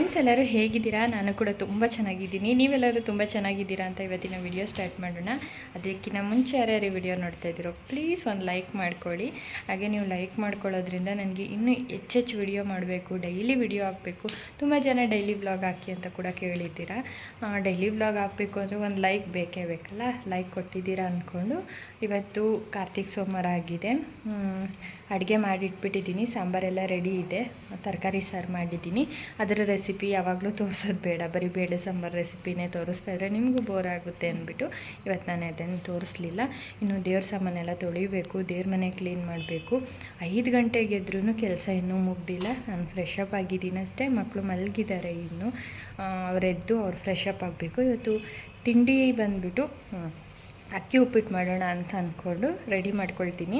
Friends ಎಲ್ಲರೂ ಹೇಗಿದ್ದೀರಾ? ನಾನು ಕೂಡ ತುಂಬ ಚೆನ್ನಾಗಿದ್ದೀನಿ. ನೀವೆಲ್ಲರೂ ತುಂಬ ಚೆನ್ನಾಗಿದ್ದೀರಾ ಅಂತ ಇವತ್ತಿನ ವಿಡಿಯೋ ಸ್ಟಾರ್ಟ್ ಮಾಡೋಣ. ಅದಕ್ಕಿಂತ ಮುಂಚೆ ಯಾರ್ಯಾರು ವಿಡಿಯೋ ನೋಡ್ತಾ ಇದ್ದೀರೋ ಪ್ಲೀಸ್ ಒಂದು ಲೈಕ್ ಮಾಡ್ಕೊಳ್ಳಿ. ಹಾಗೆ ನೀವು ಲೈಕ್ ಮಾಡ್ಕೊಳ್ಳೋದ್ರಿಂದ ನನಗೆ ಇನ್ನೂ ಹೆಚ್ಚೆಚ್ಚು ವಿಡಿಯೋ ಮಾಡಬೇಕು ಡೈಲಿ ವಿಡಿಯೋ ಹಾಕಬೇಕು. ತುಂಬ ಜನ ಡೈಲಿ ವ್ಲಾಗ್ ಹಾಕಿ ಅಂತ ಕೂಡ ಕೇಳಿದ್ದೀರಾ. ಡೈಲಿ ವ್ಲಾಗ್ ಹಾಕಬೇಕು ಅಂದರೆ ಒಂದು ಲೈಕ್ ಬೇಕೇ ಬೇಕಲ್ಲ? ಲೈಕ್ ಕೊಟ್ಟಿದ್ದೀರಾ ಅಂದ್ಕೊಂಡು ಇವತ್ತು ಕಾರ್ತಿಕ್ ಸೋಮವಾರ ಆಗಿದೆ. ಅಡುಗೆ ಮಾಡಿಟ್ಬಿಟ್ಟಿದ್ದೀನಿ. ಸಾಂಬಾರೆಲ್ಲ ರೆಡಿ ಇದೆ. ತರಕಾರಿ ಸಾರು ಮಾಡಿದ್ದೀನಿ. ಅದರ ರೆಸಿಪಿ ಯಾವಾಗಲೂ ತೋರಿಸೋದು ಬೇಡ. ಬರೀ ಬೇಳೆ ಸಾಂಬಾರು ರೆಸಿಪಿನೇ ತೋರಿಸ್ತಾ ಇದ್ರೆ ನಿಮಗೂ ಬೋರ್ ಆಗುತ್ತೆ ಅಂದ್ಬಿಟ್ಟು ಇವತ್ತು ನಾನು ಅದನ್ನು ತೋರಿಸ್ಲಿಲ್ಲ. ಇನ್ನು ದೇವ್ರ ಸಾಮಾನೆಲ್ಲ ತೊಳಿಬೇಕು, ದೇವ್ರ ಮನೆ ಕ್ಲೀನ್ ಮಾಡಬೇಕು. ಐದು ಗಂಟೆಗೆ ಎದ್ರೂ ಕೆಲಸ ಇನ್ನೂ ಮುಗ್ದಿಲ್ಲ. ನಾನು ಫ್ರೆಶ್ ಅಪ್ ಆಗಿದ್ದೀನಿ ಅಷ್ಟೇ. ಮಕ್ಕಳು ಮಲಗಿದ್ದಾರೆ ಇನ್ನು. ಅವರೆದ್ದು ಅವ್ರು ಫ್ರೆಶ್ ಅಪ್ ಆಗಬೇಕು. ಇವತ್ತು ತಿಂಡಿ ಬಂದುಬಿಟ್ಟು ಅಕ್ಕಿ ಉಪ್ಪಿಟ್ಟು ಮಾಡೋಣ ಅಂತ ಅಂದ್ಕೊಂಡು ರೆಡಿ ಮಾಡ್ಕೊಳ್ತೀನಿ.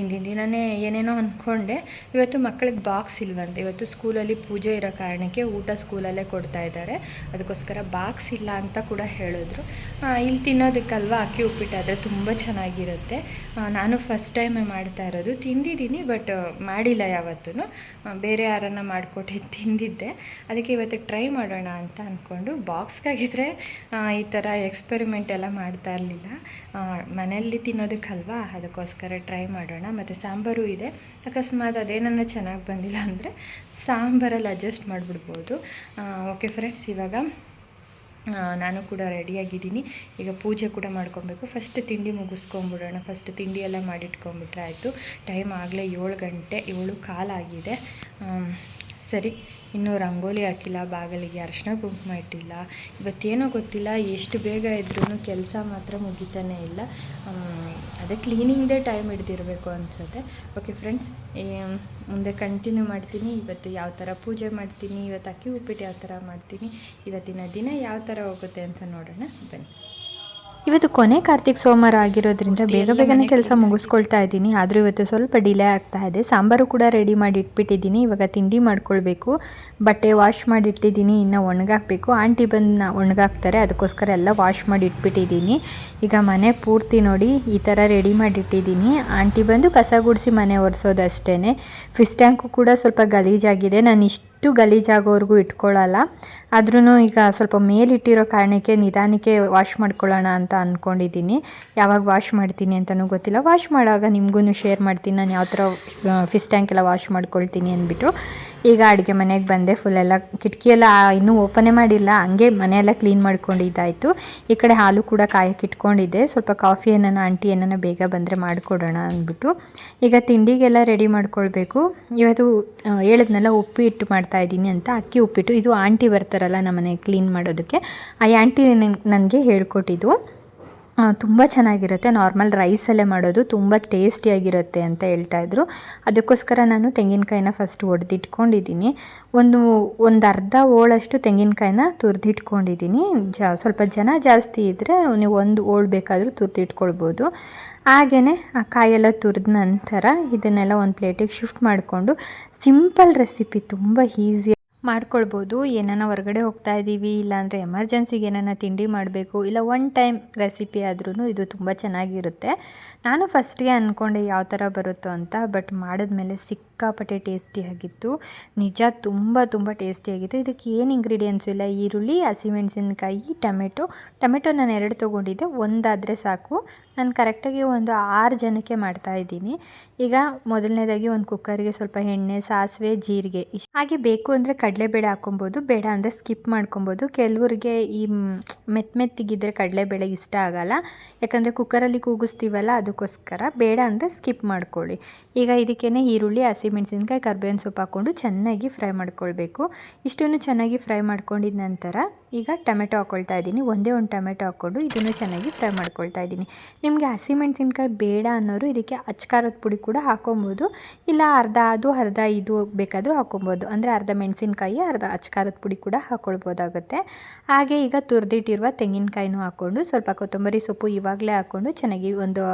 ಇಂದಿನ ದಿನವೇ ಏನೇನೋ ಅಂದ್ಕೊಂಡೆ ಇವತ್ತು ಮಕ್ಕಳಿಗೆ ಬಾಕ್ಸ್ ಇಲ್ವಂತೆ. ಇವತ್ತು ಸ್ಕೂಲಲ್ಲಿ ಪೂಜೆ ಇರೋ ಕಾರಣಕ್ಕೆ ಊಟ ಸ್ಕೂಲಲ್ಲೇ ಕೊಡ್ತಾ ಇದ್ದಾರೆ. ಅದಕ್ಕೋಸ್ಕರ ಬಾಕ್ಸ್ ಇಲ್ಲ ಅಂತ ಕೂಡ ಹೇಳಿದ್ರು. ಇಲ್ಲಿ ತಿನ್ನೋದಕ್ಕಲ್ವ? ಅಕ್ಕಿ ಉಪ್ಪಿಟ್ಟಾದರೆ ತುಂಬ ಚೆನ್ನಾಗಿರುತ್ತೆ. ನಾನು ಫಸ್ಟ್ ಟೈಮೇ ಮಾಡ್ತಾ ಇರೋದು. ತಿಂದಿದ್ದೀನಿ ಬಟ್ ಮಾಡಿಲ್ಲ ಯಾವತ್ತೂ ಬೇರೆ ಯಾರನ್ನು ಮಾಡಿಕೊಟ್ಟು ತಿಂದಿದ್ದೆ. ಅದಕ್ಕೆ ಇವತ್ತು ಟ್ರೈ ಮಾಡೋಣ ಅಂತ ಅಂದ್ಕೊಂಡು ಬಾಕ್ಸ್ಗಾಗಿದ್ರೆ ಈ ಥರ ಎಕ್ಸ್ಪೆರಿಮೆಂಟ್ ಎಲ್ಲ ಮಾಡ್ತಾ ಇರಲಿಲ್ಲ. ಮನೆಯಲ್ಲಿ ತಿನ್ನೋದಕ್ಕಲ್ವಾ? ಅದಕ್ಕೋಸ್ಕರ ಟ್ರೈ ಮಾಡೋಣ. ಮತ್ತು ಸಾಂಬಾರು ಇದೆ. ಅಕಸ್ಮಾತ್ ಅದೇನನ್ನು ಚೆನ್ನಾಗಿ ಬಂದಿಲ್ಲ ಅಂದರೆ ಸಾಂಬಾರಲ್ಲಿ ಅಡ್ಜಸ್ಟ್ ಮಾಡಿಬಿಡ್ಬೋದು. ಓಕೆ ಫ್ರೆಂಡ್ಸ್ ಇವಾಗ ನಾನು ಕೂಡ ರೆಡಿಯಾಗಿದ್ದೀನಿ ಈಗ ಪೂಜೆ ಕೂಡ ಮಾಡ್ಕೊಬೇಕು. ಫಸ್ಟ್ ತಿಂಡಿ ಮುಗಿಸ್ಕೊಂಬಿಡೋಣ ಫಸ್ಟ್ ತಿಂಡಿ ಎಲ್ಲ ಮಾಡಿಟ್ಕೊಂಬಿಟ್ರೆ ಆಯಿತು. ಟೈಮ್ ಆಗಲೇ ಏಳು ಗಂಟೆ, ಏಳು ಕಾಲಾಗಿದೆ ಸರಿ, ಇನ್ನೂ ರಂಗೋಲಿ ಹಾಕಿಲ್ಲ, ಬಾಗಿಲಿಗೆ ಅರಶಿನ ಕುಂಕುಮ ಇಟ್ಟಿಲ್ಲ. ಇವತ್ತೇನೋ ಗೊತ್ತಿಲ್ಲ, ಎಷ್ಟು ಬೇಗ ಇದ್ರೂ ಕೆಲಸ ಮಾತ್ರ ಮುಗಿತಾನೇ ಇಲ್ಲ. ಅದೇ ಕ್ಲೀನಿಂಗ್ದೇ ಟೈಮ್ ಹಿಡ್ದಿರಬೇಕು ಅನ್ಸುತ್ತೆ. ಓಕೆ ಫ್ರೆಂಡ್ಸ್ ಮುಂದೆ ಕಂಟಿನ್ಯೂ ಮಾಡ್ತೀನಿ. ಇವತ್ತು ಯಾವ ಥರ ಪೂಜೆ ಮಾಡ್ತೀನಿ, ಇವತ್ತು ಅಕ್ಕಿ ಉಪ್ಪಿಟ್ಟು ಯಾವ ಥರ ಮಾಡ್ತೀನಿ, ಇವತ್ತಿನ ದಿನ ಯಾವ ಥರ ಹೋಗುತ್ತೆ ಅಂತ ನೋಡೋಣ. ಬನ್ನಿ. ಇವತ್ತು ಕೊನೆ ಕಾರ್ತಿಕ್ ಸೋಮವಾರ ಆಗಿರೋದ್ರಿಂದ ಬೇಗ ಬೇಗನೆ ಕೆಲಸ ಮುಗಿಸ್ಕೊಳ್ತಾ ಇದ್ದೀನಿ. ಆದರೂ ಇವತ್ತು ಸ್ವಲ್ಪ ಡಿಲೇ ಆಗ್ತಾ ಇದೆ. ಸಾಂಬಾರು ಕೂಡ ರೆಡಿ ಮಾಡಿ ಇಟ್ಬಿಟ್ಟಿದ್ದೀನಿ. ಇವಾಗ ತಿಂಡಿ ಮಾಡ್ಕೊಳ್ಬೇಕು. ಬಟ್ಟೆ ವಾಶ್ ಮಾಡಿ ಇಟ್ಟಿದ್ದೀನಿ. ಇನ್ನು ಒಣಗಾಕಬೇಕು. ಆಂಟಿ ಬಂದು ಒಣಗಾಕ್ತಾರೆ. ಅದಕ್ಕೋಸ್ಕರ ಎಲ್ಲ ವಾಶ್ ಮಾಡಿ ಇಟ್ಬಿಟ್ಟಿದ್ದೀನಿ. ಈಗ ಮನೆ ಪೂರ್ತಿ ನೋಡಿ ಈ ಥರ ರೆಡಿ ಮಾಡಿ ಇಟ್ಟಿದ್ದೀನಿ. ಆಂಟಿ ಬಂದು ಕಸ ಗುಡಿಸಿ ಮನೆ ಒರೆಸೋದಷ್ಟೇ ಫಿಶ್ ಟ್ಯಾಂಕು ಕೂಡ ಸ್ವಲ್ಪ ಗಲೀಜಾಗಿದೆ. ನಾನು ಇಷ್ಟು ಗಲೀಜಾಗೋವರೆಗೂ ಇಟ್ಕೊಳ್ಳಲ್ಲ. ಆದ್ರೂ ಈಗ ಸ್ವಲ್ಪ ಮೇಲಿಟ್ಟಿರೋ ಕಾರಣಕ್ಕೆ ನಿಧಾನಕ್ಕೆ ವಾಶ್ ಮಾಡ್ಕೊಳ್ಳೋಣ ಅಂತ ಅಂದ್ಕೊಂಡಿದ್ದೀನಿ ಯಾವಾಗ ವಾಶ್ ಮಾಡ್ತೀನಿ ಅಂತಲೂ ಗೊತ್ತಿಲ್ಲ. ವಾಶ್ ಮಾಡುವಾಗ ನಿಮಗೂ ಶೇರ್ ಮಾಡ್ತೀನಿ. ನಾನು ಯಾವ ಥರ ಫಿಶ್ ಟ್ಯಾಂಕ್ ಎಲ್ಲ ವಾಶ್ ಮಾಡ್ಕೊಳ್ತೀನಿ ಅಂದ್ಬಿಟ್ಟು. ಈಗ ಅಡುಗೆ ಮನೆಗೆ ಬಂದೆ ಫುಲ್ ಎಲ್ಲ ಕಿಟಕಿ ಎಲ್ಲ ಇನ್ನೂ ಓಪನೇ ಮಾಡಿಲ್ಲ, ಹಂಗೆ ಮನೆಯೆಲ್ಲ ಕ್ಲೀನ್ ಮಾಡ್ಕೊಂಡಿದ್ದಾಯಿತು. ಈ ಕಡೆ ಹಾಲು ಕೂಡ ಕಾಯಕ್ಕೆ ಇಟ್ಕೊಂಡಿದ್ದೆ, ಸ್ವಲ್ಪ ಕಾಫಿ ಏನನ್ನ ಆಂಟಿ ಏನನ್ನ ಬೇಗ ಬಂದರೆ ಮಾಡಿಕೊಡೋಣ ಅಂದ್ಬಿಟ್ಟು. ಈಗ ತಿಂಡಿಗೆಲ್ಲ ರೆಡಿ ಮಾಡ್ಕೊಳ್ಬೇಕು. ಇವತ್ತು ಹೇಳದ್ನೆಲ್ಲ ಹೇಳಿದ್ನೆಲ್ಲ ಉಪ್ಪಿಟ್ಟು ಮಾಡ್ತಾ ಇದ್ದೀನಿ ಅಂತ, ಅಕ್ಕಿ ಉಪ್ಪಿಟ್ಟು. ಇದು ಆಂಟಿ ಬರ್ತಾರಲ್ಲ ನಮ್ಮನೆ ಕ್ಲೀನ್ ಮಾಡೋದಕ್ಕೆ. ಆ ಆಂಟಿ ನನಗೆ ಹೇಳ್ಕೊಟ್ಟಿದ್ದು. ತುಂಬ ಚೆನ್ನಾಗಿರುತ್ತೆ. ನಾರ್ಮಲ್ ರೈಸಲ್ಲೇ ಮಾಡೋದು ತುಂಬ ಟೇಸ್ಟಿಯಾಗಿರುತ್ತೆ ಅಂತ ಹೇಳ್ತಾ ಇದ್ರು. ಅದಕ್ಕೋಸ್ಕರ ನಾನು ತೆಂಗಿನಕಾಯಿನ ಫಸ್ಟ್ ಒಡೆದಿಟ್ಕೊಂಡಿದ್ದೀನಿ. ಒಂದು ಒಂದು ಅರ್ಧ ಓಳಷ್ಟು ತೆಂಗಿನಕಾಯಿನ ತುರಿದಿಟ್ಕೊಂಡಿದ್ದೀನಿ. ಜ, ಸ್ವಲ್ಪ ಜನ ಜಾಸ್ತಿ ಇದ್ದರೆ ನೀವು ಒಂದು ಓಳ್ ಬೇಕಾದರೂ ತುರಿದಿಟ್ಕೊಳ್ಬೋದು. ಹಾಗೆಯೇ ಆ ಕಾಯೆಲ್ಲ ತುರಿದ ನಂತರ ಇದನ್ನೆಲ್ಲ ಒಂದು ಪ್ಲೇಟಿಗೆ ಶಿಫ್ಟ್ ಮಾಡಿಕೊಂಡು ಸಿಂಪಲ್ ರೆಸಿಪಿ ತುಂಬ ಈಸಿ ಮಾಡ್ಕೊಳ್ಬೋದು, ಏನಾನ ಹೊರಗಡೆ ಹೋಗ್ತಾ ಇದ್ದೀವಿ ಇಲ್ಲಾಂದರೆ ಎಮರ್ಜೆನ್ಸಿಗೆ ಏನಾನ ತಿಂಡಿ ಮಾಡಬೇಕು, ಇಲ್ಲ ಒನ್ ಟೈಮ್ ರೆಸಿಪಿ ಆದ್ರೂ ಇದು ತುಂಬ ಚೆನ್ನಾಗಿರುತ್ತೆ. ನಾನು ಫಸ್ಟಿಗೆ ಅಂದ್ಕೊಂಡೆ ಯಾವ ಥರ ಬರುತ್ತೋ ಅಂತ, ಬಟ್ ಮಾಡಿದ್ಮೇಲೆ ಸಿಕ್ಕಾಪಟ್ಟೆ ಟೇಸ್ಟಿಯಾಗಿತ್ತು ನಿಜ ತುಂಬ ತುಂಬ ಟೇಸ್ಟಿಯಾಗಿತ್ತು ಇದಕ್ಕೆ ಏನು ಇಂಗ್ರೀಡಿಯೆಂಟ್ಸು ಇಲ್ಲ, ಈರುಳ್ಳಿ ಹಸಿಮೆಣಸಿನ್ಕಾಯಿ ಟೊಮೆಟೊ. ಟೊಮೆಟೊ ನಾನು ಎರಡು ತೊಗೊಂಡಿದ್ದೆ, ಒಂದಾದರೆ ಸಾಕು. ನಾನು ಕರೆಕ್ಟಾಗಿ ಒಂದು ಆರು ಜನಕ್ಕೆ ಮಾಡ್ತಾ ಇದ್ದೀನಿ. ಈಗ ಮೊದಲನೇದಾಗಿ ಒಂದು ಕುಕ್ಕರ್ಗೆ ಸ್ವಲ್ಪ ಎಣ್ಣೆ, ಸಾಸಿವೆ, ಜೀರಿಗೆ ಇಷ್ಟು ಹಾಗೆ ಬೇಕು ಅಂದರೆ ಕಡಲೆಬೇಳೆ ಹಾಕೊಬೋದು ಬೇಡ ಅಂದರೆ ಸ್ಕಿಪ್ ಮಾಡ್ಕೊಬೋದು. ಕೆಲವ್ರಿಗೆ ಈ ಮೆತ್ತ ಮೆತ್ತಿಗಿದ್ರೆ ಕಡಲೆಬೇಳೆ ಇಷ್ಟ ಆಗಲ್ಲ. ಯಾಕಂದರೆ ಕುಕ್ಕರಲ್ಲಿ ಕೂಗಿಸ್ತೀವಲ್ಲ ಅದಕ್ಕೋಸ್ಕರ ಬೇಡ ಅಂದರೆ ಸ್ಕಿಪ್ ಮಾಡ್ಕೊಳ್ಳಿ. ಈಗ ಇದಕ್ಕೇ ಈರುಳ್ಳಿ ಹಸಿಮೆಣಸಿನ್ಕಾಯಿ ಕರ್ಬೇವಿನ ಸೊಪ್ಪು ಹಾಕ್ಕೊಂಡು ಚೆನ್ನಾಗಿ ಫ್ರೈ ಮಾಡ್ಕೊಳ್ಬೇಕು. ಇಷ್ಟನ್ನು ಚೆನ್ನಾಗಿ ಫ್ರೈ ಮಾಡ್ಕೊಂಡಿದ ನಂತರ ಈಗ ಟೊಮೆಟೊ ಹಾಕ್ಕೊಳ್ತಾ ಇದ್ದೀನಿ. ಒಂದೇ ಒಂದು ಟೊಮೆಟೊ ಹಾಕ್ಕೊಂಡು ಇದನ್ನು ಚೆನ್ನಾಗಿ ಫ್ರೈ ಮಾಡ್ಕೊಳ್ತಾ ಇದ್ದೀನಿ. ನಿಮಗೆ ಹಸಿಮೆಣಸಿನ್ಕಾಯಿ ಬೇಡ ಅನ್ನೋರು ಇದಕ್ಕೆ ಅಚ್ಕಾರದ ಪುಡಿ ಕೂಡ ಹಾಕೊಬೋದು. ಇಲ್ಲ ಅರ್ಧ ಅದು, ಅರ್ಧ ಇದು ಬೇಕಾದರೂ ಹಾಕೊಬೋದು. ಅಂದರೆ ಅರ್ಧ ಮೆಣಸಿನ್ಕಾಯಿ, ಅರ್ಧ ಅಚ್ಕಾರದ ಪುಡಿ ಕೂಡ ಹಾಕ್ಕೊಳ್ಬೋದಾಗುತ್ತೆ ಹಾಗೆ ಈಗ ತುರಿದಿಟ್ಟಿರುವ ತೆಂಗಿನಕಾಯಿನೂ ಹಾಕ್ಕೊಂಡು ಸ್ವಲ್ಪ ಕೊತ್ತಂಬರಿ ಸೊಪ್ಪು ಇವಾಗಲೇ ಹಾಕ್ಕೊಂಡು ಚೆನ್ನಾಗಿ ಒಂದು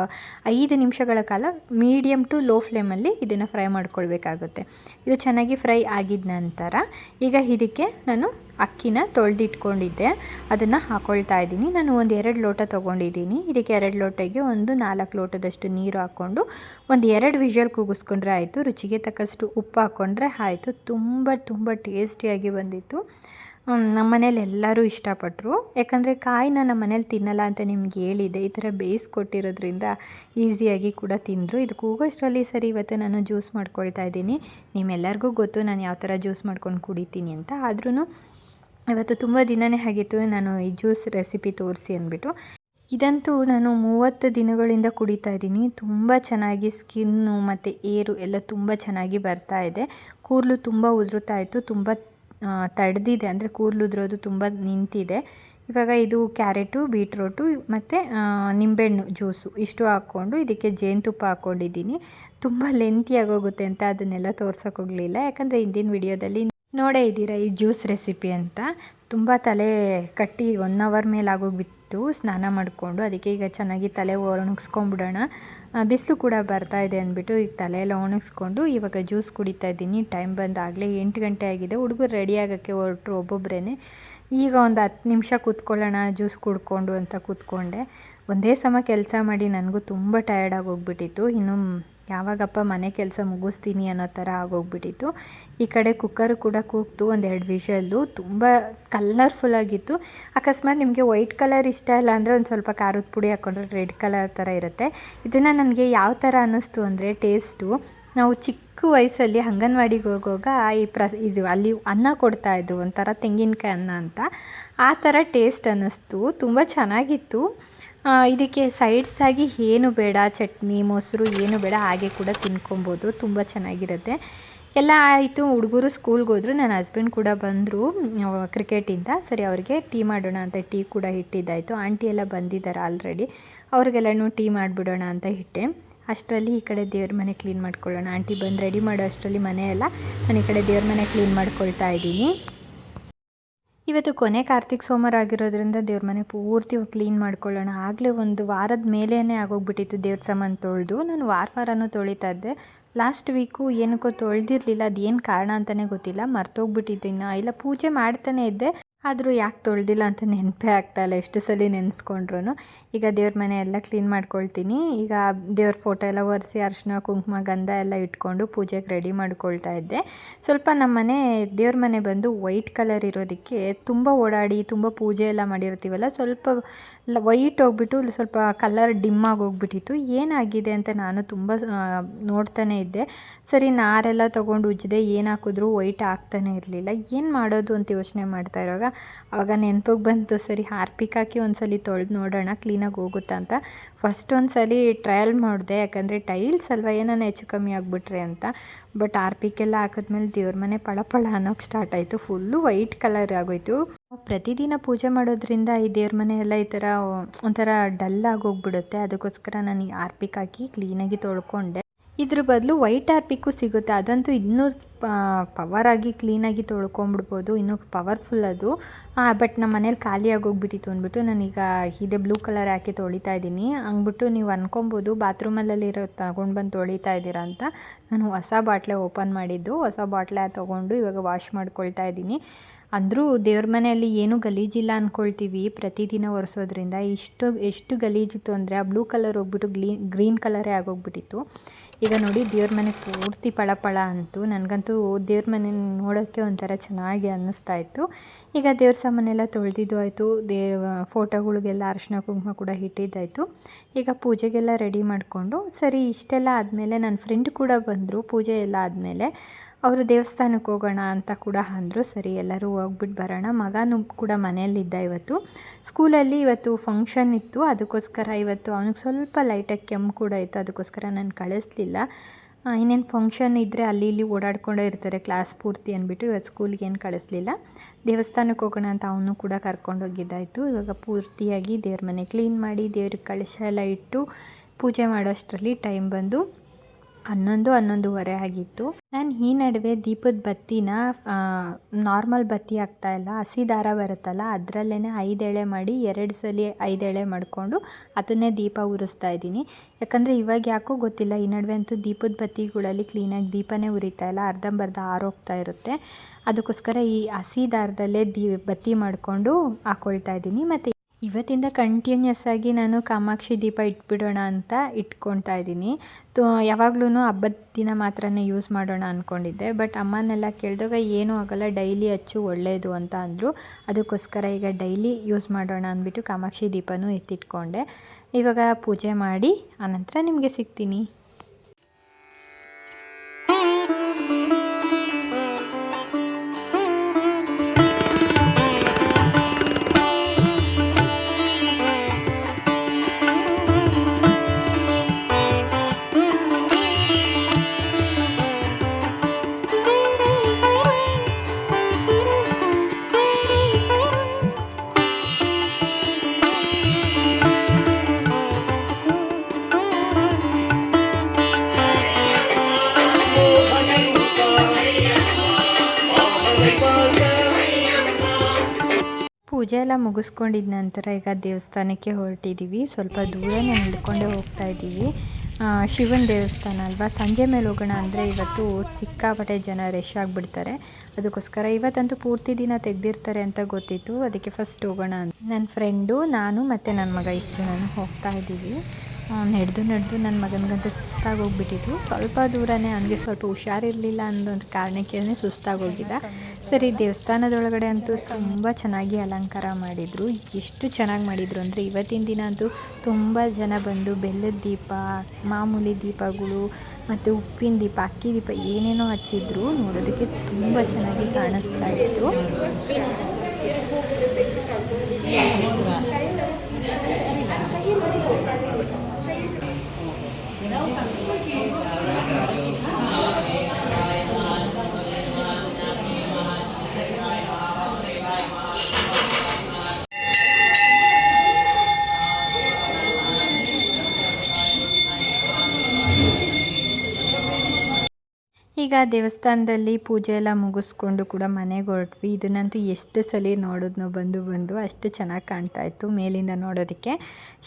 ಐದು ನಿಮಿಷಗಳ ಕಾಲ ಮೀಡಿಯಮ್ ಟು ಲೋ ಫ್ಲೇಮಲ್ಲಿ ಇದನ್ನು ಫ್ರೈ ಮಾಡ್ಕೊಳ್ಬೇಕಾಗುತ್ತೆ. ಇದು ಚೆನ್ನಾಗಿ ಫ್ರೈ ಆಗಿದ ನಂತರ ಈಗ ಇದಕ್ಕೆ ನಾನು ಅಕ್ಕಿನ ತೊಳೆದಿಟ್ಕೊಂಡಿದ್ದೆ. ಅದನ್ನು ಹಾಕ್ಕೊಳ್ತಾ ಇದ್ದೀನಿ. ನಾನು ಒಂದು ಎರಡು ಲೋಟ ತೊಗೊಂಡಿದ್ದೀನಿ. ಇದಕ್ಕೆ ಎರಡು ಲೋಟಗೆ ಒಂದು ನಾಲ್ಕು ಲೋಟದಷ್ಟು ನೀರು ಹಾಕ್ಕೊಂಡು ಒಂದು ಎರಡು ವಿಷಲ್ ಕೂಗಿಸ್ಕೊಂಡ್ರೆ ಆಯಿತು. ರುಚಿಗೆ ತಕ್ಕಷ್ಟು ಉಪ್ಪು ಹಾಕ್ಕೊಂಡ್ರೆ ಆಯಿತು. ತುಂಬ ತುಂಬ ಟೇಸ್ಟಿಯಾಗಿ ಬಂದಿತ್ತು. ನಮ್ಮ ಮನೇಲಿ ಎಲ್ಲರೂ ಇಷ್ಟಪಟ್ಟರು ಯಾಕಂದರೆ ಕಾಯಿನ ನಮ್ಮ ಮನೇಲಿ ತಿನ್ನಲ್ಲ ಅಂತ ನಿಮ್ಗೆ ಹೇಳಿದೆ ಈ ಥರ ಬೇಯಿಸ್ಕೊಟ್ಟಿರೋದ್ರಿಂದ ಈಸಿಯಾಗಿ ಕೂಡ ತಿಂದರು. ಇದು ಕೂಗೋಷ್ಟರಲ್ಲಿ ಸರಿ ಇವತ್ತು ನಾನು ಜ್ಯೂಸ್ ಮಾಡ್ಕೊಳ್ತಾ ಇದ್ದೀನಿ. ನಿಮ್ಮೆಲ್ಲರಿಗೂ ಗೊತ್ತು ನಾನು ಯಾವ ಥರ ಜ್ಯೂಸ್ ಮಾಡ್ಕೊಂಡು ಕುಡಿತೀನಿ ಅಂತ. ಆದ್ರೂ ಇವತ್ತು ತುಂಬ ದಿನವೇ ಆಗಿತ್ತು, ನಾನು ಈ ಜ್ಯೂಸ್ ರೆಸಿಪಿ ತೋರಿಸಿ ಅಂದ್ಬಿಟ್ಟು. ಇದಂತೂ ನಾನು ಮೂವತ್ತು ದಿನಗಳಿಂದ ಕುಡಿತಾ ಇದ್ದೀನಿ. ತುಂಬ ಚೆನ್ನಾಗಿ ಸ್ಕಿನ್ನು ಮತ್ತು ಏರು ಎಲ್ಲ ತುಂಬ ಚೆನ್ನಾಗಿ ಬರ್ತಾ ಇದೆ. ಕೂದಲು ತುಂಬ ಉದುರುತ್ತಾ ಇತ್ತು, ತುಂಬ ತಡೆದಿದೆ ಅಂದರೆ ಕೂದಲು ಉದುರೋದು ತುಂಬ ನಿಂತಿದೆ. ಇವಾಗ ಇದು ಕ್ಯಾರೆಟು, ಬೀಟ್ರೋಟು ಮತ್ತು ನಿಂಬೆಹಣ್ಣು ಜ್ಯೂಸು ಇಷ್ಟು ಹಾಕ್ಕೊಂಡು ಇದಕ್ಕೆ ಜೇನುತುಪ್ಪ ಹಾಕ್ಕೊಂಡಿದ್ದೀನಿ. ತುಂಬ ಲೆಂತಿ ಆಗೋಗುತ್ತೆ ಅಂತ ಅದನ್ನೆಲ್ಲ ತೋರ್ಸೋಕ್ಕೋಗಲಿಲ್ಲ. ಯಾಕಂದರೆ ಹಿಂದಿನ ವಿಡಿಯೋದಲ್ಲಿ ನೋಡೇ ಇದ್ದೀರಾ ಈ ಜ್ಯೂಸ್ ರೆಸಿಪಿ ಅಂತ? ತುಂಬ ತಲೆ ಕಟ್ಟಿ ಒನ್ ಅವರ್ ಮೇಲೆ ಆಗೋಗ್ಬಿಟ್ಟು ಸ್ನಾನ ಮಾಡಿಕೊಂಡು ಅದಕ್ಕೆ ಈಗ ಚೆನ್ನಾಗಿ ತಲೆ ಒಣಗಿಸ್ಕೊಂಬಿಡೋಣ. ಬಿಸಿಲು ಕೂಡ ಬರ್ತಾ ಇದೆ ಅಂದ್ಬಿಟ್ಟು ಈಗ ತಲೆ ಎಲ್ಲ ಒಣಗಿಸ್ಕೊಂಡು ಇವಾಗ ಜ್ಯೂಸ್ ಕುಡಿತಾ ಇದ್ದೀನಿ. ಟೈಮ್ ಬಂದಾಗಲೇ ಎಂಟು ಗಂಟೆ ಆಗಿದೆ. ಹುಡುಗರು ರೆಡಿ ಆಗೋಕ್ಕೆ ಹೊರಟ್ರು ಒಬ್ಬೊಬ್ಬರೇ ಈಗ ಒಂದು ಹತ್ತು ನಿಮಿಷ ಕೂತ್ಕೊಳ್ಳೋಣ, ಜ್ಯೂಸ್ ಕುಡ್ಕೊಂಡು ಅಂತ ಕೂತ್ಕೊಂಡೆ. ಒಂದೇ ಸಮ ಕೆಲಸ ಮಾಡಿ ನನಗೂ ತುಂಬ ಟಯರ್ಡ್ ಆಗೋಗ್ಬಿಟ್ಟಿತ್ತು. ಇನ್ನು ಯಾವಾಗಪ್ಪ ಮನೆ ಕೆಲಸ ಮುಗಿಸ್ತೀನಿ ಅನ್ನೋ ಥರ ಆಗೋಗ್ಬಿಟ್ಟಿತ್ತು. ಈ ಕಡೆ ಕುಕ್ಕರು ಕೂಡ ಕೂಗ್ತು, ಒಂದೆರಡು ವಿಷಲ್ಲು ತುಂಬ ಕಲರ್ಫುಲ್ ಆಗಿತ್ತು. ಅಕಸ್ಮಾತ್ ನಿಮಗೆ ವೈಟ್ ಕಲರ್ ಇಷ್ಟ ಇಲ್ಲ ಅಂದರೆ ಒಂದು ಸ್ವಲ್ಪ ಖಾರದ ಪುಡಿ ಹಾಕ್ಕೊಂಡ್ರೆ ರೆಡ್ ಕಲರ್ ಥರ ಇರುತ್ತೆ. ಇದನ್ನು ನನಗೆ ಯಾವ ಥರ ಅನ್ನಿಸ್ತು ಅಂದರೆ ಟೇಸ್ಟು, ನಾವು ಚಿಕ್ಕ ವಯಸ್ಸಲ್ಲಿ ಅಂಗನವಾಡಿಗೆ ಹೋಗುವಾಗ ಈ ಪ್ರ ಇದು ಅಲ್ಲಿ ಅನ್ನ ಕೊಡ್ತಾಯಿದ್ರು ಒಂಥರ ತೆಂಗಿನಕಾಯಿ ಅನ್ನ ಅಂತ. ಆ ಥರ ಟೇಸ್ಟ್ ಅನ್ನಿಸ್ತು, ತುಂಬ ಚೆನ್ನಾಗಿತ್ತು. ಇದಕ್ಕೆ ಸೈಡ್ಸ್ ಆಗಿ ಏನು ಬೇಡ, ಚಟ್ನಿ, ಮೊಸರು ಏನು ಬೇಡ, ಹಾಗೆ ಕೂಡ ತಿನ್ಕೊಬೋದು, ತುಂಬ ಚೆನ್ನಾಗಿರುತ್ತೆ. ಎಲ್ಲ ಆಯಿತು. ಹುಡುಗರು ಸ್ಕೂಲ್ಗೆ ಹೋದ್ರು. ನನ್ನ ಹಸ್ಬೆಂಡ್ ಕೂಡ ಬಂದರು ಕ್ರಿಕೆಟಿಂದ ಸರಿ, ಅವ್ರಿಗೆ ಟೀ ಮಾಡೋಣ ಅಂತ ಟೀ ಕೂಡ ಇಟ್ಟಿದ್ದಾಯಿತು ಆಂಟಿ ಎಲ್ಲ ಬಂದಿದ್ದಾರೆ ಆಲ್ರೆಡಿ ಅವ್ರಿಗೆಲ್ಲನೂ ಟೀ ಮಾಡಿಬಿಡೋಣ ಅಂತ ಇಟ್ಟೆ ಅಷ್ಟರಲ್ಲಿ ಈ ಕಡೆ ದೇವ್ರ ಮನೆ ಕ್ಲೀನ್ ಮಾಡ್ಕೊಳ್ಳೋಣ. ಆಂಟಿ ಬಂದು ರೆಡಿ ಮಾಡೋ ಅಷ್ಟರಲ್ಲಿ ಮನೆ ಎಲ್ಲ ನಾನು ಈ ಕಡೆ ದೇವ್ರ ಮನೆ ಕ್ಲೀನ್ ಮಾಡ್ಕೊಳ್ತಾ ಇದ್ದೀನಿ. ಇವತ್ತು ಕೊನೆ ಕಾರ್ತಿಕ್ ಸೋಮವಾರ ಆಗಿರೋದ್ರಿಂದ ದೇವ್ರ ಮನೆ ಪೂರ್ತಿ ಕ್ಲೀನ್ ಮಾಡ್ಕೊಳ್ಳೋಣ. ಆಗಲೇ ಒಂದು ವಾರದ ಮೇಲೇ ಆಗೋಗ್ಬಿಟ್ಟಿತ್ತು ದೇವ್ರ ಸಾಮಾನು ತೊಳೆದು. ನಾನು ವಾರ ವಾರನೂ ತೊಳಿತಾ ಇದ್ದೆ. ಲಾಸ್ಟ್ ವೀಕು ಏನಕ್ಕೋ ತೊಳೆದಿರಲಿಲ್ಲ ಅದೇನು ಕಾರಣ ಅಂತಲೇ ಗೊತ್ತಿಲ್ಲ ಮರ್ತೋಗ್ಬಿಟ್ಟಿದ್ದೀನಿ ಇಲ್ಲ ಪೂಜೆ ಮಾಡ್ತಾನೆ ಇದ್ದೆ. ಆದರೂ ಯಾಕೆ ತೊಳೆದಿಲ್ಲ ಅಂತ ನೆನಪೇ ಆಗ್ತಾಯಿಲ್ಲ ಎಷ್ಟು ಸಲ ನೆನೆಸ್ಕೊಂಡ್ರು ಈಗ ದೇವ್ರ ಮನೆ ಎಲ್ಲ ಕ್ಲೀನ್ ಮಾಡ್ಕೊಳ್ತೀನಿ. ಈಗ ದೇವ್ರ ಫೋಟೋ ಎಲ್ಲ ಒರೆಸಿ ಅರಿಶಿನ ಕುಂಕುಮ, ಗಂಧ ಎಲ್ಲ ಇಟ್ಕೊಂಡು ಪೂಜೆಗೆ ರೆಡಿ ಮಾಡ್ಕೊಳ್ತಾ ಇದ್ದೆ. ಸ್ವಲ್ಪ ನಮ್ಮ ಮನೆ ದೇವ್ರ ಮನೆ ಬಂದು ವೈಟ್ ಕಲರ್ ಇರೋದಕ್ಕೆ ತುಂಬ ಓಡಾಡಿ, ತುಂಬ ಪೂಜೆ ಎಲ್ಲ ಮಾಡಿರ್ತೀವಲ್ಲ, ಸ್ವಲ್ಪ ವೈಟ್ ಹೋಗ್ಬಿಟ್ಟು ಸ್ವಲ್ಪ ಕಲರ್ ಡಿಮ್ ಆಗೋಗ್ಬಿಟ್ಟಿತ್ತು ಏನಾಗಿದೆ ಅಂತ ನಾನು ತುಂಬ ನೋಡ್ತಾನೆ ಇದ್ದೆ. ಸರಿ, ನಾರೆಲ್ಲ ತೊಗೊಂಡು ಉಜ್ಜಿದೆ. ಏನು ಹಾಕಿದ್ರು ವೈಟ್ ಆಗ್ತಾನೆ ಇರಲಿಲ್ಲ. ಏನು ಮಾಡೋದು ಅಂತ ಯೋಚನೆ ಮಾಡ್ತಾ ಇರುವಾಗ ಆವಾಗ ನೆನಪಿಗೆ ಬಂತು, ಸರಿ ಹಾರ್ಪಿಕ್ ಹಾಕಿ ಒಂದ್ಸಲಿ ತೊಳೆದು ನೋಡೋಣ ಕ್ಲೀನಾಗಿ ಹೋಗುತ್ತಾ ಅಂತ. ಫಸ್ಟ್ ಒಂದ್ಸಲಿ ಟ್ರಯಲ್ ಮಾಡಿದೆ, ಯಾಕಂದರೆ ಟೈಲ್ಸ್ ಅಲ್ವಾ ಏನಾನ ಹೆಚ್ಚು ಕಮ್ಮಿ ಆಗಿಬಿಟ್ರೆ ಅಂತ. ಬಟ್ ಆರ್ಪಿಕ್ಕೆಲ್ಲ ಹಾಕಿದ್ಮೇಲೆ ದೇವ್ರ ಮನೆ ಪಳ ಪಳ ಅನ್ನೋಕ್ಕೆ ಸ್ಟಾರ್ಟ್ ಆಯಿತು. ಫುಲ್ಲು ವೈಟ್ ಕಲರ್ ಆಗೋಯ್ತು. ಪ್ರತಿದಿನ ಪೂಜೆ ಮಾಡೋದ್ರಿಂದ ಈ ದೇವ್ರ ಮನೆ ಎಲ್ಲ ಈ ಥರ ಒಂಥರ ಡಲ್ ಆಗೋಗ್ಬಿಡುತ್ತೆ ಅದಕ್ಕೋಸ್ಕರ ನಾನು ಈ ಹಾರ್ಪಿಕ್ ಹಾಕಿ ಕ್ಲೀನಾಗಿ ತೊಳ್ಕೊಂಡೆ. ಇದ್ರ ಬದಲು ವೈಟ್ ಆರ್ಪಿಕ್ಕು ಸಿಗುತ್ತೆ. ಅದಂತೂ ಇನ್ನೂ ಪವರಾಗಿ ಕ್ಲೀನಾಗಿ ತೊಳ್ಕೊಂಬಿಡ್ಬೋದು. ಇನ್ನೂ ಪವರ್ಫುಲ್ ಅದು. ಬಟ್ ನಮ್ಮ ಮನೇಲಿ ಖಾಲಿ ಆಗೋಗ್ಬಿಟ್ಟಿತ್ತು ಅಂದ್ಬಿಟ್ಟು ನಾನೀಗ ಇದೆ ಬ್ಲೂ ಕಲರ್ ಹಾಕಿ ತೊಳಿತಾ ಇದ್ದೀನಿ. ಹಂಗ್ಬಿಟ್ಟು ನೀವು ಅನ್ಕೊಬೋದು ಬಾತ್ರೂಮಲ್ಲಿರೋ ತಗೊಂಡು ಬಂದು ತೊಳಿತಾ ಇದ್ದೀರಾ ಅಂತ ನಾನು ಹೊಸ ಬಾಟ್ಲೆ ಓಪನ್ ಮಾಡಿದ್ದು. ಹೊಸ ಬಾಟ್ಲೆ ತೊಗೊಂಡು ಇವಾಗ ವಾಶ್ ಮಾಡ್ಕೊಳ್ತಾ ಇದ್ದೀನಿ. ಅಂದರೂ ದೇವ್ರ ಮನೆಯಲ್ಲಿ ಏನೂ ಗಲೀಜಿಲ್ಲ ಅಂದ್ಕೊಳ್ತೀವಿ ಪ್ರತಿದಿನ ಒರೆಸೋದ್ರಿಂದ ಇಷ್ಟು, ಎಷ್ಟು ಗಲೀಜಿತ್ತು ಅಂದರೆ ಆ ಬ್ಲೂ ಕಲರ್ ಹೋಗ್ಬಿಟ್ಟು ಗ್ಲೀ ಗ್ರೀನ್ ಕಲರೇ ಆಗೋಗ್ಬಿಟ್ಟಿತ್ತು. ಈಗ ನೋಡಿ ದೇವ್ರ ಮನೆ ಪೂರ್ತಿ ಪಳಪಳ ಅಂತು ನನಗಂತೂ ದೇವ್ರ ಮನೆ ನೋಡೋಕ್ಕೆ ಒಂಥರ ಚೆನ್ನಾಗಿ ಅನ್ನಿಸ್ತಾ ಇತ್ತು ಈಗ ದೇವ್ರ ಸಾಮಾನೆಲ್ಲ ತೊಳೆದಿದ್ದು ಆಯಿತು. ದೇವ ಫೋಟೋಗಳಿಗೆಲ್ಲ ಅರಿಶಿನ ಕುಂಕುಮ ಕೂಡ ಇಟ್ಟಿದ್ದಾಯಿತು. ಈಗ ಪೂಜೆಗೆಲ್ಲ ರೆಡಿ ಮಾಡಿಕೊಂಡು ಸರಿ ಇಷ್ಟೆಲ್ಲ ಆದಮೇಲೆ ನನ್ನ ಫ್ರೆಂಡ್ ಕೂಡ ಬಂದರು. ಪೂಜೆ ಎಲ್ಲ ಆದಮೇಲೆ ಅವರು ದೇವಸ್ಥಾನಕ್ಕೆ ಹೋಗೋಣ ಅಂತ ಕೂಡ ಅಂದರು. ಸರಿ, ಎಲ್ಲರೂ ಹೋಗ್ಬಿಟ್ಟು ಬರೋಣ. ಮಗನೂ ಕೂಡ ಮನೆಯಲ್ಲಿದ್ದ ಇವತ್ತು. ಸ್ಕೂಲಲ್ಲಿ ಇವತ್ತು ಫಂಕ್ಷನ್ ಇತ್ತು. ಅದಕ್ಕೋಸ್ಕರ ಇವತ್ತು ಅವನಿಗೆ ಸ್ವಲ್ಪ ಲೈಟಾಗಿ ಕೆಮ್ಮು ಕೂಡ ಇತ್ತು. ಅದಕ್ಕೋಸ್ಕರ ನಾನು ಕಳಿಸ್ಲಿಲ್ಲ. ಇನ್ನೇನು ಫಂಕ್ಷನ್ ಇದ್ದರೆ ಅಲ್ಲಿ ಇಲ್ಲಿ ಓಡಾಡ್ಕೊಂಡೇ ಇರ್ತಾರೆ ಕ್ಲಾಸ್ ಪೂರ್ತಿ ಅಂದ್ಬಿಟ್ಟು. ಇವತ್ತು ಸ್ಕೂಲ್ಗೆ ಏನು ಕಳಿಸ್ಲಿಲ್ಲ. ದೇವಸ್ಥಾನಕ್ಕೆ ಹೋಗೋಣ ಅಂತ ಅವನು ಕೂಡ ಕರ್ಕೊಂಡು ಹೋಗಿದ್ದಾಯಿತು. ಇವಾಗ ಪೂರ್ತಿಯಾಗಿ ದೇವ್ರ ಮನೆ ಕ್ಲೀನ್ ಮಾಡಿ ದೇವ್ರಿಗೆ ಕಳಶ ಎಲ್ಲ ಇಟ್ಟು ಪೂಜೆ ಮಾಡೋಷ್ಟರಲ್ಲಿ ಟೈಮ್ ಬಂದು ಹನ್ನೊಂದು, ಹನ್ನೊಂದುವರೆ ಆಗಿತ್ತು. ನಾನು ಈ ನಡುವೆ ದೀಪದ ಬತ್ತಿನ ನಾರ್ಮಲ್ ಬತ್ತಿ ಆಗ್ತಾ ಇಲ್ಲ. ಹಸಿ ದಾರ ಬರುತ್ತಲ್ಲ ಅದರಲ್ಲೇ ಐದೆಳೆ ಮಾಡಿ ಎರಡು ಸಲ ಐದೆಳೆ ಮಾಡಿಕೊಂಡು ಅದನ್ನೇ ದೀಪ ಉರಿಸ್ತಾ ಇದ್ದೀನಿ. ಯಾಕಂದರೆ ಇವಾಗ ಯಾಕೋ ಗೊತ್ತಿಲ್ಲ, ಈ ನಡುವೆ ಅಂತೂ ದೀಪದ ಬತ್ತಿಗಳಲ್ಲಿ ಕ್ಲೀನಾಗಿ ದೀಪನೇ ಉರಿತಾ ಇಲ್ಲ. ಅರ್ಧಂಬರ್ಧ ಆರೋಗ್ತಾ ಇರುತ್ತೆ. ಅದಕ್ಕೋಸ್ಕರ ಈ ಹಸಿ ದಾರದಲ್ಲೇ ದೀ, ಬತ್ತಿ ಮಾಡಿಕೊಂಡು ಹಾಕ್ಕೊಳ್ತಾ ಇದ್ದೀನಿ. ಮತ್ತು ಇವತ್ತಿಂದ ಕಂಟಿನ್ಯೂಸ್ ಆಗಿ ನಾನು ಕಾಮಾಕ್ಷಿ ದೀಪ ಇಟ್ಬಿಡೋಣ ಅಂತ ಇಟ್ಕೊತಾ ಇದ್ದೀನಿ. ತು ಯಾವಾಗ್ಲೂ ಹಬ್ಬದ ದಿನ ಮಾತ್ರ ಯೂಸ್ ಮಾಡೋಣ ಅಂದ್ಕೊಂಡಿದ್ದೆ ಬಟ್ ಅಮ್ಮನೆಲ್ಲ ಕೇಳಿದಾಗ ಏನೂ ಆಗಲ್ಲ ಡೈಲಿ ಹಚ್ಚು ಒಳ್ಳೆಯದು ಅಂತ ಅಂದರು. ಅದಕ್ಕೋಸ್ಕರ ಈಗ ಡೈಲಿ ಯೂಸ್ ಮಾಡೋಣ ಅಂದ್ಬಿಟ್ಟು ಕಾಮಾಕ್ಷಿ ದೀಪನೂ ಎತ್ತಿಟ್ಕೊಂಡೆ. ಇವಾಗ ಪೂಜೆ ಮಾಡಿ ಆನಂತರ ನಿಮಗೆ ಸಿಗ್ತೀನಿ. ಎಲ್ಲ ಮುಗಿಸ್ಕೊಂಡಿದ್ದ ನಂತರ ಈಗ ದೇವಸ್ಥಾನಕ್ಕೆ ಹೊರಟಿದ್ದೀವಿ ಸ್ವಲ್ಪ ದೂರನೇ ನಡ್ಕೊಂಡೇ ಹೋಗ್ತಾ ಇದ್ದೀವಿ. ಶಿವನ ದೇವಸ್ಥಾನ ಅಲ್ವಾ? ಸಂಜೆ ಮೇಲೆ ಹೋಗೋಣ ಅಂದರೆ ಇವತ್ತು ಸಿಕ್ಕಾಪಟ್ಟೆ ಜನ ರಶ್ ಆಗಿಬಿಡ್ತಾರೆ. ಅದಕ್ಕೋಸ್ಕರ ಇವತ್ತಂತೂ ಪೂರ್ತಿ ದಿನ ತೆಗೆದಿರ್ತಾರೆ ಅಂತ ಗೊತ್ತಿತ್ತು. ಅದಕ್ಕೆ ಫಸ್ಟ್ ಹೋಗೋಣ ಅಂತ. ನನ್ನ ಫ್ರೆಂಡು ನಾನು ಮತ್ತು ನನ್ನ ಮಗ ಇಷ್ಟು ನಾನು ಹೋಗ್ತಾ ಇದ್ದೀವಿ. ನಡೆದು ನಡೆದು ನನ್ನ ಮಗನಿಗಂತೂ ಸುಸ್ತಾಗಿ ಹೋಗ್ಬಿಟ್ಟಿತ್ತು. ಸ್ವಲ್ಪ ದೂರನೇ ಅವನಿಗೆ ಸ್ವಲ್ಪ ಹುಷಾರಿರಲಿಲ್ಲ ಅನ್ನೋದು ಕಾರಣಕ್ಕೆ ಸುಸ್ತಾಗಿ ಹೋಗಿದ್ದ. ಸರಿ, ದೇವಸ್ಥಾನದೊಳಗಡೆ ಅಂತೂ ತುಂಬ ಚೆನ್ನಾಗಿ ಅಲಂಕಾರ ಮಾಡಿದರು. ಎಷ್ಟು ಚೆನ್ನಾಗಿ ಮಾಡಿದರು ಅಂದರೆ ಇವತ್ತಿನ ದಿನ ಅಂತೂ ತುಂಬ ಜನ ಬಂದು ಬೆಲ್ಲದ ದೀಪ, ಮಾಮೂಲಿ ದೀಪಗಳು ಮತ್ತು ಉಪ್ಪಿನ ದೀಪ, ಅಕ್ಕಿ ದೀಪ ಏನೇನೋ ಹಚ್ಚಿದ್ರು. ನೋಡೋದಕ್ಕೆ ತುಂಬ ಚೆನ್ನಾಗಿ ಕಾಣಿಸ್ತಾ ಇತ್ತು. 기억하는 거 같아요. ಈಗ ದೇವಸ್ಥಾನದಲ್ಲಿ ಪೂಜೆ ಎಲ್ಲ ಮುಗಿಸ್ಕೊಂಡು ಕೂಡ ಮನೆಗೆ ಹೊರಟ್ವಿ. ಇದನ್ನಂತೂ ಎಷ್ಟು ಸಲ ನೋಡಿದ್ನೋ ಬಂದು ಬಂದು ಅಷ್ಟು ಚೆನ್ನಾಗಿ ಕಾಣ್ತಾ ಇತ್ತು. ಮೇಲಿಂದ ನೋಡೋದಕ್ಕೆ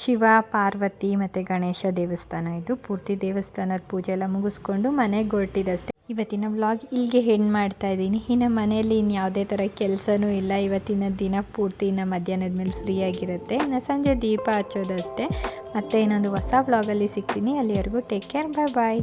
ಶಿವ, ಪಾರ್ವತಿ ಮತ್ತು ಗಣೇಶ ದೇವಸ್ಥಾನ ಇದು. ಪೂರ್ತಿ ದೇವಸ್ಥಾನದ ಪೂಜೆ ಎಲ್ಲ ಮುಗಿಸ್ಕೊಂಡು ಮನೆಗೆ ಹೊರಟಿದ್ದಷ್ಟೇ ಇವತ್ತಿನ ವ್ಲಾಗ್ ಇಲ್ಲಿಗೆ ಹೆಣ್ಣು ಮಾಡ್ತಾ ಇದ್ದೀನಿ. ಇನ್ನು ಮನೆಯಲ್ಲಿ ಇನ್ನು ಯಾವುದೇ ಥರ ಕೆಲಸನೂ ಇಲ್ಲ. ಇವತ್ತಿನ ದಿನ ಪೂರ್ತಿ ಇನ್ನು ಮಧ್ಯಾಹ್ನದ ಮೇಲೆ ಫ್ರೀ ಆಗಿರುತ್ತೆ. ಇನ್ನು ಸಂಜೆ ದೀಪ ಹಚ್ಚೋದಷ್ಟೇ. ಮತ್ತೆ ಇನ್ನೊಂದು ಹೊಸ ವ್ಲಾಗಲ್ಲಿ ಸಿಗ್ತೀನಿ. ಅಲ್ಲಿವರೆಗೂ ಟೇಕ್ ಕೇರ್ ಬಾಯ್ ಬಾಯ್